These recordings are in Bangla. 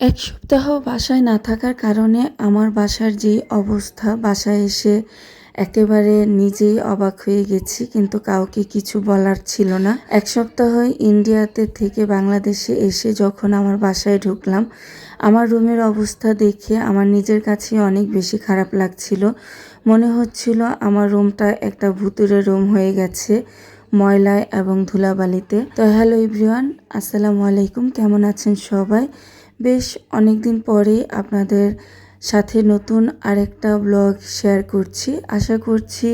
এক সপ্তাহ বাসায় না থাকার কারণে আমার বাসার যে অবস্থা, বাসায় এসে একেবারে নিজেই অবাক হয়ে গেছি, কিন্তু কাউকে কিছু বলার ছিল না। এক সপ্তাহ ইন্ডিয়াতে থেকে বাংলাদেশে এসে যখন আমার বাসায় ঢুকলাম, আমার রুমের অবস্থা দেখে আমার নিজের কাছে অনেক বেশি খারাপ লাগছিল। মনে হচ্ছিল আমার রুমটা একটা ভুতুরে রুম হয়ে গেছে, ময়লায় এবং ধুলাবালিতে। তো হ্যালো ইভরিওয়ান আসসালামু আলাইকুম, কেমন আছেন সবাই? বেশ অনেক দিন পরে আপনাদের সাথে নতুন আরেকটা ব্লগ শেয়ার করছি। আশা করছি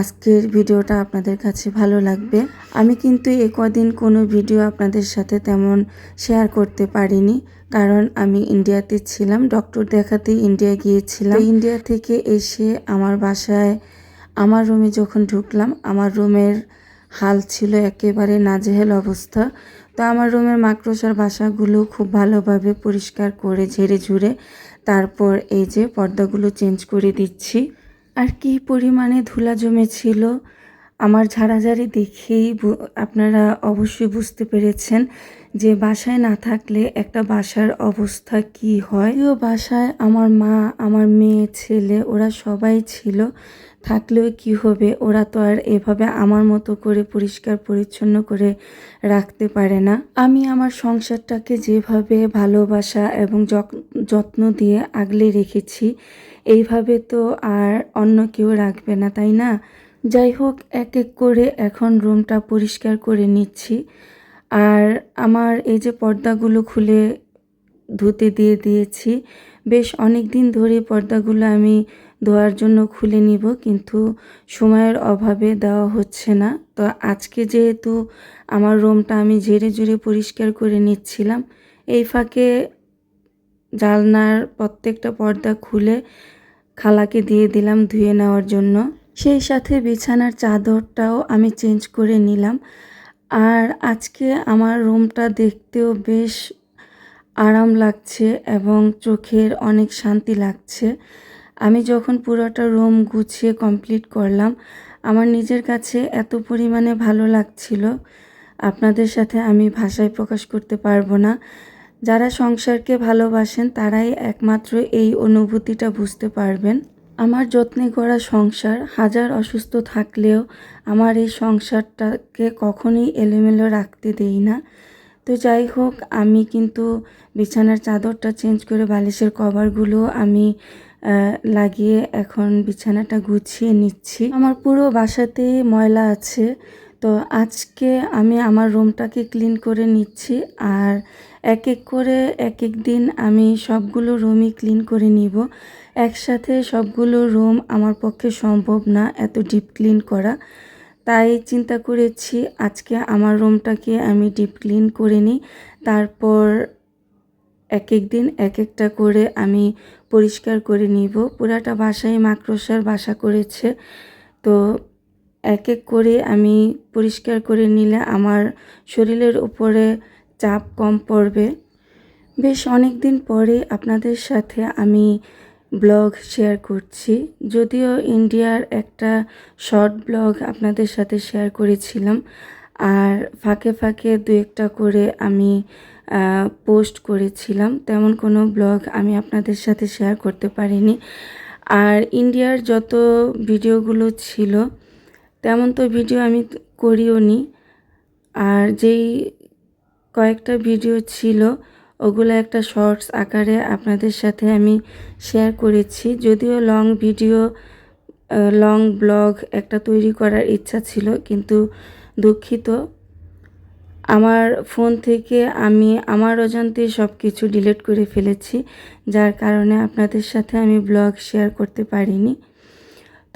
আজকের ভিডিওটা আপনাদের কাছে ভালো লাগবে। আমি কিন্তু এ কদিন কোনো ভিডিও আপনাদের সাথে তেমন শেয়ার করতে পারিনি, কারণ আমি ইন্ডিয়াতে ছিলাম ডক্টর দেখাতে ইন্ডিয়া গিয়েছিলাম। ইন্ডিয়া থেকে এসে আমার বাসায়, আমার রুমে যখন ঢুকলাম, আমার রুমের হাল ছিল একেবারে নাজেহেল অবস্থা। তো আমার রুমের মাকড়সার বাসাগুলো খুব ভালোভাবে পরিষ্কার করে ঝেড়ে ঝুড়ে তারপর এই যে পর্দাগুলো চেঞ্জ করে দিচ্ছি। আর কি পরিমাণে ধুলা জমেছিল, আমার ঝাড়াঝাড়ি দেখেই আপনারা অবশ্যই বুঝতে পেরেছেন। যে বাসায় না থাকলে একটা বাসার অবস্থা কি হয়? ও বাসায় আমার মা, আমার মেয়ে, ছেলে, ওরা সবাই ছিল। থাকলেও কি হবে? ওরা তো আর এভাবে আমার মতো করে পরিষ্কার পরিচ্ছন্ন করে রাখতে পারে না। আমি আমার সংসারটাকে যেভাবে ভালোবাসা এবং যত্ন দিয়ে আগলে রেখেছি, এইভাবে তো আর অন্য কেউ রাখবে না, তাই না? যাই হোক, এক এক করে এখন রুমটা পরিষ্কার করে নিচ্ছি। আর আমার এই যে পর্দাগুলো খুলে ধুতে দিয়ে দিয়েছি, বেশ অনেক দিন ধরে পর্দাগুলো আমি ধোয়ার জন্য খুলে নিব, কিন্তু সময়ের অভাবে দেওয়া হচ্ছে না। তো আজকে যেহেতু আমার রুমটা আমি ঝেড়ে ঝুড়ে পরিষ্কার করে নিচ্ছিলাম, এই ফাঁকে জালনার প্রত্যেকটা পর্দা খুলে খালাকে দিয়ে দিলাম ধুয়ে নেওয়ার জন্য। সেই সাথে বিছানার চাদরটাও আমি চেঞ্জ করে নিলাম। আর আজকে আমার রুমটা দেখতেও বেশ আরাম লাগছে এবং চোখের অনেক শান্তি লাগছে। আমি যখন পুরোটা রুম গুছিয়ে কমপ্লিট করলাম, আমার নিজের কাছে এত পরিমাণে ভালো লাগছিল। আপনাদের সাথে আমি ভাষায় প্রকাশ করতে পারব না। যারা সংসারকে ভালোবাসেন, তারাই একমাত্র এই অনুভূতিটা বুঝতে পারবেন। আমার যত্নে করা সংসার, হাজার অসুস্থ থাকলেও আমার এই সংসারটাকে কখনোই এলোমেলো রাখতে দেই না। তো যাই হোক, আমি কিন্তু বিছানার চাদরটা চেঞ্জ করে বালিশের কভারগুলো আমি লাগিয়ে এখন বিছানাটা গুছিয়ে নিচ্ছি। আমার পুরো বাসাতে ময়লা আছে। তো আজকে আমি আমার রুমটাকে ক্লিন করে নিচ্ছি আর এক এক করে এক এক দিন আমি সবগুলো রুমই ক্লিন করে নিব। একসাথে সবগুলো রুম আমার পক্ষে সম্ভব না এত ডিপ ক্লিন করা। তাই চিন্তা করেছি আজকে আমার রুমটাকে আমি ডিপ ক্লিন করে নিই। তারপর এক এক দিন এক একটা করে আমি পরিষ্কার করে নিব। পুরাটা বাসায় মাকড়সার বাসা করেছে। তো এক এক করে আমি পরিষ্কার করে নিলে আমার শরীরের উপরে চাপ কম পড়বে। বেশ অনেক দিন পরে আপনাদের সাথে আমি ব্লগ শেয়ার করছি। যদিও ইন্ডিয়ার একটা শর্ট ব্লগ আপনাদের সাথে শেয়ার করেছিলাম। আর ফাঁকে ফাঁকে দু একটা করে আমি পোস্ট করেছিলাম। তেমন কোনো ব্লগ আমি আপনাদের সাথে শেয়ার করতে পারিনি। আর ইন্ডিয়ার যত ভিডিওগুলো ছিল তেমন তো ভিডিও আমি করিও নি। আর যেই কয়েকটা ভিডিও ছিল, ওগুলো একটা শর্টস আকারে আপনাদের সাথে আমি শেয়ার করেছি। যদিও লং ভিডিও লং ব্লগ একটা তৈরি করার ইচ্ছা ছিল, কিন্তু দুঃখিত। আমার ফোন থেকে আমি, আমার অজান্তে সব কিছু ডিলিট করে ফেলেছি, যার কারণে আপনাদের সাথে আমি ব্লগ শেয়ার করতে পারিনি।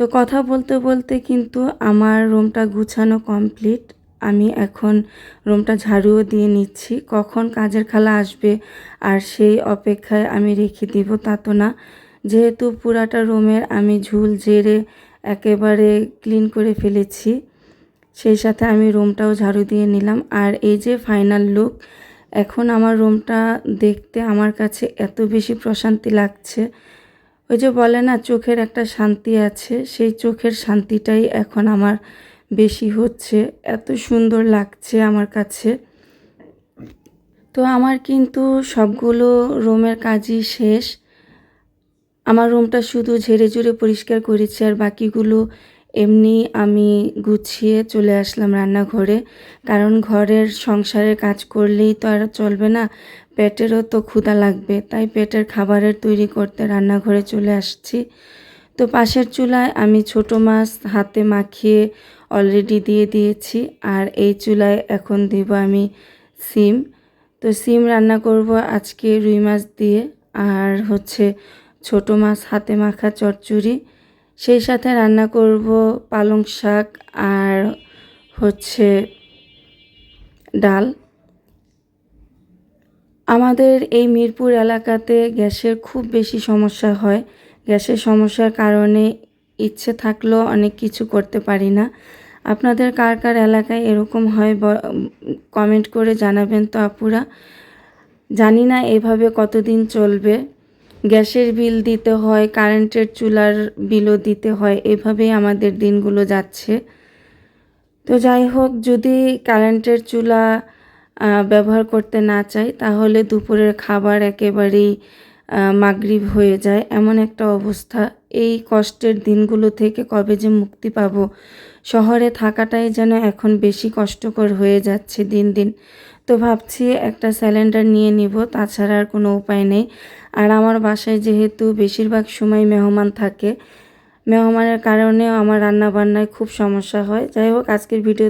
তো কথা বলতে বলতে কিন্তু আমার রুমটা গুছানো কমপ্লিট। আমি এখন রুমটা ঝাড়ুও দিয়ে নিচ্ছি। কখন কাজের খালা আসবে আর সেই অপেক্ষায় আমি রেখে দিব তা তো না যেহেতু পুরাটা রুমের আমি ঝুল জেরে একেবারে ক্লিন করে ফেলেছি, সেই সাথে আমি রুমটাও ঝাড়ু দিয়ে নিলাম। আর এই যে ফাইনাল লুক, এখন আমার রুমটা দেখতে আমার কাছে এত বেশি প্রশান্তি লাগছে। ওই যে বলে না, চোখের একটা শান্তি আছে, সেই চোখের শান্তিটাই এখন আমার বেশি হচ্ছে। এত সুন্দর লাগছে আমার কাছে। তো আমার কিন্তু সবগুলো রুমের কাজই শেষ। আমার রুমটা শুধু ঝেড়ে ঝুড়ে পরিষ্কার করেছি আর বাকিগুলো এমনি আমি গুছিয়ে চলে আসলাম রান্নাঘরে। কারণ ঘরের সংসারের কাজ করলেই তো আর চলবে না, পেটেরও তো ক্ষুধা লাগবে। তাই পেটের খাবারের তৈরি করতে রান্নাঘরে চলে আসছি। তো পাশের চুলায় আমি ছোট মাছ হাতে মাখিয়ে অলরেডি দিয়ে দিয়েছি, আর এই চুলায় এখন দিব আমি সিম। তো সিম রান্না করব আজকে রুই মাছ দিয়ে, আর হচ্ছে ছোট মাছ হাতে মাখা চচ্চড়ি। সেই সাথে রান্না করব পালং শাক আর হচ্ছে ডাল। আমাদের এই মিরপুর এলাকাতে গ্যাসের খুব বেশি সমস্যা হয়। গ্যাসের সমস্যার কারণে ইচ্ছে থাকলেও অনেক কিছু করতে পারি না। আপনাদের কার কার এলাকায় এরকম হয় কমেন্ট করে জানাবেন তো আপুরা। জানি না এভাবে কতদিন চলবে। গ্যাসের বিল দিতে হয়, কারেন্টের চুলার বিলও দিতে হয়, এভাবেই আমাদের দিনগুলো যাচ্ছে। তো যাই হোক, যদি কারেন্টের চুলা ব্যবহার করতে না চাই, তাহলে দুপুরের খাবার একেবারেই মাগরিব হয়ে যায়। এমন একটা অবস্থা। এই কষ্টের দিনগুলো থেকে কবে যে মুক্তি পাব? শহরে থাকাটাই যেন এখন বেশি কষ্টকর হয়ে যাচ্ছে দিন দিন। তো ভাবছি একটা সিলিন্ডার নিয়ে নিব, তাছাড়া আর কোনো উপায় নেই। আর আমার বাসায় যেহেতু বেশিরভাগ সময় মেহমান থাকে, মেহমানের কারণেও আমার রান্না বান্নায় খুব সমস্যা হয়। যাই হোক, আজকের ভিডিও